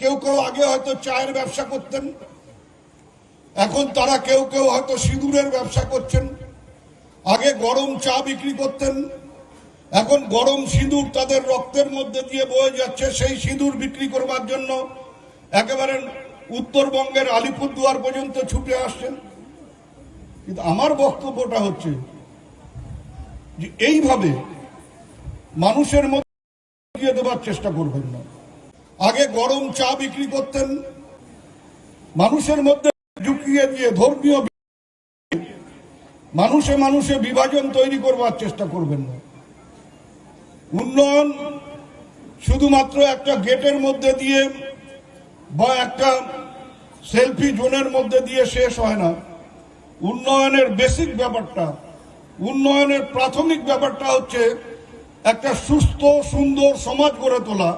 কেউ কেউ আগে হয়তো চায়ের ব্যবসা করতেন। এখন তারা কেউ কেউ হয়তো সিঁদুরের ব্যবসা করছেন। আগে গরম চা বিক্রি করতেন। এখন গরম সিঁদুর তাদের রক্তের মধ্যে দিয়ে বয়ে যাচ্ছে। সেই সিঁদুর বিক্রি করবার জন্য একেবারে উত্তরবঙ্গের আলিপুরদুয়ার পর্যন্ত ছুটে আসছেন। কিন্তু আমার বক্তব্যটা হচ্ছে যে এইভাবে মানুষের মধ্যে দেওয়ার চেষ্টা করবেন না। আগে গরম চা বিক্রি করতেন। মানুষের মধ্যে ঢুকিয়ে দিয়ে ধর্মীয় মানুষে মানুষে বিভাজন তৈরি করবার চেষ্টা করবেন না। উন্নয়ন শুধুমাত্র একটা গেটের মধ্যে দিয়ে বা একটা সেলফি জোনের মধ্যে দিয়ে শেষ হয় না। উন্নয়নের বেসিক ব্যাপারটা, উন্নয়নের প্রাথমিক ব্যাপারটা হচ্ছে একটা সুস্থ, সুন্দর সমাজ গড়ে তোলা।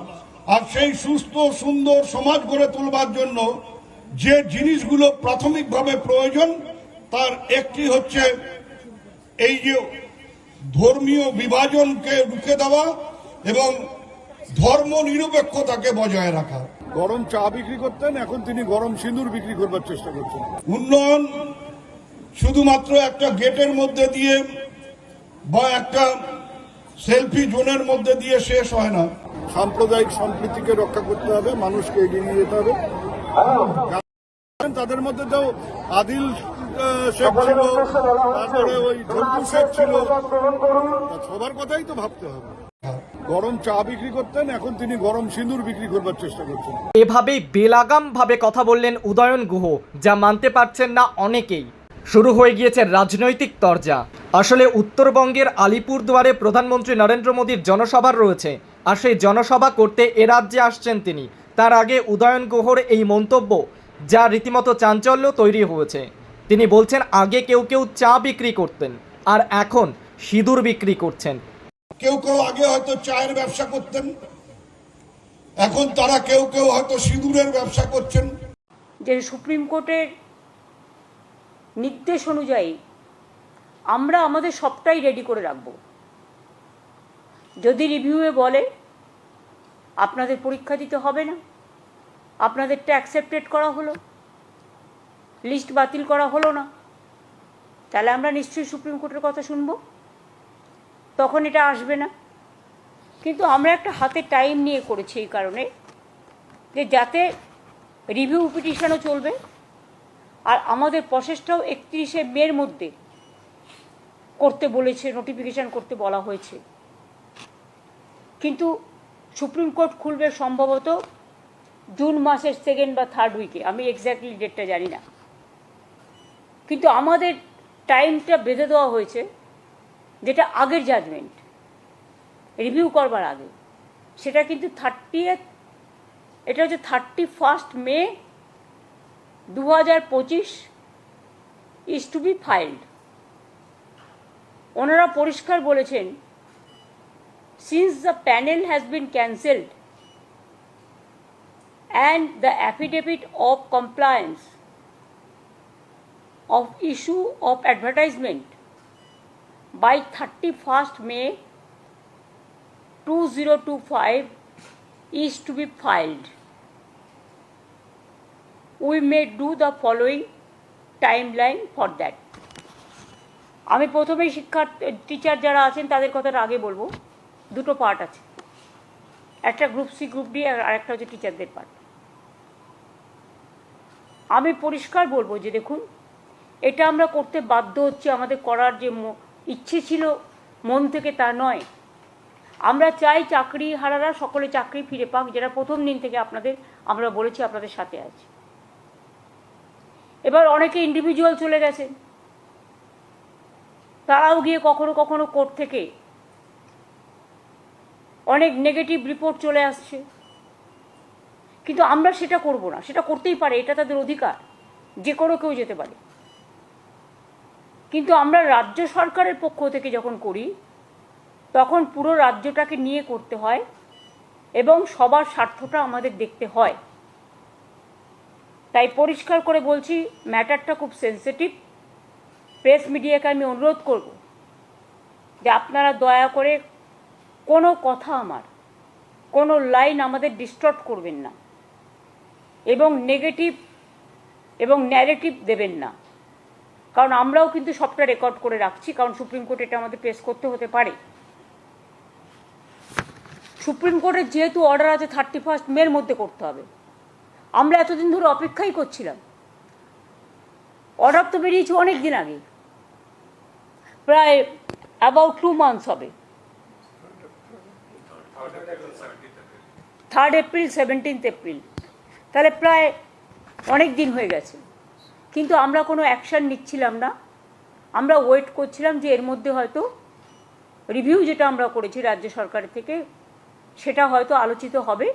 আর সেই সুস্থ সুন্দর সমাজ গড়ে তুলবার জন্য যে জিনিসগুলো প্রাথমিকভাবে প্রয়োজন তার একটি হচ্ছে এই যে ধর্মীয় বিভাজনকে রুখে দেওয়া এবং ধর্ম নিরপেক্ষতাকে বজায় রাখা। গরম চা বিক্রি করতেন এখন তিনি গরম সিঁদুর বিক্রি করবার চেষ্টা করছেন। উন্নয়ন শুধুমাত্র একটা গেটের মধ্যে দিয়ে বা একটা সেলফি জোনের মধ্যে দিয়ে শেষ হয় না। সাম্প্রদায়িক সম্প্রীতিকে রক্ষা করতে হবে মানুষকে এগিয়ে নিয়ে যেতে হবে। তাদের মধ্যে তো আদিল শেখ ছিল তারপরে ওই ঝন্টু শেখ ছিল। সবার কথাই তো ভাবতে হবে। গরম চা বিক্রি করতেন এখন তিনি গরম সিঁদুর বিক্রি করবার চেষ্টা করছেন। এভাবেই বেলাগাম ভাবে কথা বললেন উদয়ন গুহ যা মানতে পারছেন না অনেকেই। শুরু হয়ে গিয়েছে রাজনৈতিক তরজা। আসলে উত্তরবঙ্গের আলিপুরদুয়ারে প্রধানমন্ত্রী নরেন্দ্র মোদীর জনসভার রয়েছে। আর সেই জনসভা করতে এ রাজ্যে আসছেন তিনি। তার আগে উদয়ন গুহর এই মন্তব্য যা রীতিমতো চাঞ্চল্য তৈরি হয়েছে। তিনি বলছেন আগে কেউ কেউ চা বিক্রি করতেন আর এখন সিঁদুর বিক্রি করছেন। কেউ কেউ আগে হয়তো চায়ের ব্যবসা করতেন এখন তারা কেউ কেউ হয়তো সিঁদুরের ব্যবসা করছেন। যে সুপ্রিম কোর্টের নির্দেশ অনুযায়ী আমরা আমাদের সবটাই রেডি করে রাখব। যদি রিভিউয়ে বলে আপনাদের পরীক্ষা দিতে হবে না। আপনাদেরটা অ্যাকসেপ্টেড করা হলো। লিস্ট বাতিল করা হলো না। তাহলে আমরা নিশ্চয়ই সুপ্রিম কোর্টের কথা শুনব। তখন এটা আসবে না। কিন্তু আমরা একটা হাতে টাইম নিয়ে করেছি এই কারণে যে যাতে রিভিউ পিটিশনও চলবে। আর আমাদের প্রসেসটাও একত্রিশে মের মধ্যে করতে বলেছে নোটিফিকেশান করতে বলা হয়েছে। কিন্তু সুপ্রিম কোর্ট খুলবে সম্ভবত জুন মাসের সেকেন্ড বা থার্ড উইকে আমি এক্স্যাক্টলি ডেটটা জানি না। কিন্তু আমাদের টাইমটা বেঁধে দেওয়া হয়েছে, যেটা আগের জাজমেন্ট রিভিউ করবার আগে। সেটা কিন্তু থার্টি এটা হচ্ছে থার্টি ফার্স্ট মে দু হাজার পঁচিশ ইজ টু বি ফাইল্ড ওনারা পরিষ্কার বলেছেন Since the panel has been cancelled and the affidavit of compliance of issue of advertisement by 31st May 2025 is to be filed. We may do the following timeline for that. আমি প্রথমেই শিক্ষার teacher যারা আছেন তাদের কথাটা আগে বলবো দুটো পার্ট আছে। একটা গ্রুপ সি গ্রুপ ডি আর একটা হচ্ছে টিচারদের পার্ট আমি পরিষ্কার বলব যে দেখুন, এটা আমরা করতে বাধ্য হচ্ছে, আমাদের করার যে ইচ্ছে ছিল, মন থেকে তা নয়। আমরা চাই চাকরি হারারা সকলে চাকরি ফিরে পাক, যেটা প্রথম দিন থেকে আপনাদের, আমরা বলেছি, আপনাদের সাথে আছে। এবার অনেকে ইন্ডিভিজুয়াল চলে গেছেন তারাও গিয়ে কখনো কখনো কোর্ট থেকে অনেক নেগেটিভ রিপোর্ট চলে আসছে। কিন্তু আমরা সেটা করব না, সেটা করতেই পারে, এটা তাদের অধিকার, যে কোনো কেউ যেতে পারে। কিন্তু আমরা রাজ্য সরকারের পক্ষ থেকে যখন করি, তখন পুরো রাজ্যটাকে নিয়ে করতে হয় এবং সবার স্বার্থটা আমাদের দেখতে হয়। তাই পরিষ্কার করে বলছি, ম্যাটারটা খুব সেন্সিটিভ প্রেস মিডিয়াকে আমি অনুরোধ করব যে আপনারা দয়া করে কোনো কথা আমার, কোনো লাইন আমাদের ডিস্টর্ট করবেন না এবং নেগেটিভ এবং ন্যারেটিভ দেবেন না। কারণ আমরাও কিন্তু সবটা রেকর্ড করে রাখছি, কারণ সুপ্রিম কোর্ট এটা আমাদের পেশ করতে হতে পারে। সুপ্রিম কোর্টের যেহেতু অর্ডার আছে থার্টি ফার্স্ট মের মধ্যে করতে হবে। আমরা এতদিন ধরে অপেক্ষাই করছিলাম। অর্ডার তো বেরিয়েছে অনেক দিন আগে, প্রায় অ্যাবাউট টু মান্থস হবে। থার্ড এপ্রিল সেভেন্টিন্থ এপ্রিল তাহলে প্রায় অনেক দিন হয়ে গেছে। কিন্তু আমরা কোনো অ্যাকশান নিচ্ছিলাম না। আমরা ওয়েট করছিলাম যে এর মধ্যে হয়তো রিভিউ যেটা আমরা করেছি রাজ্য সরকারের থেকে, সেটা হয়তো আলোচিত হবে।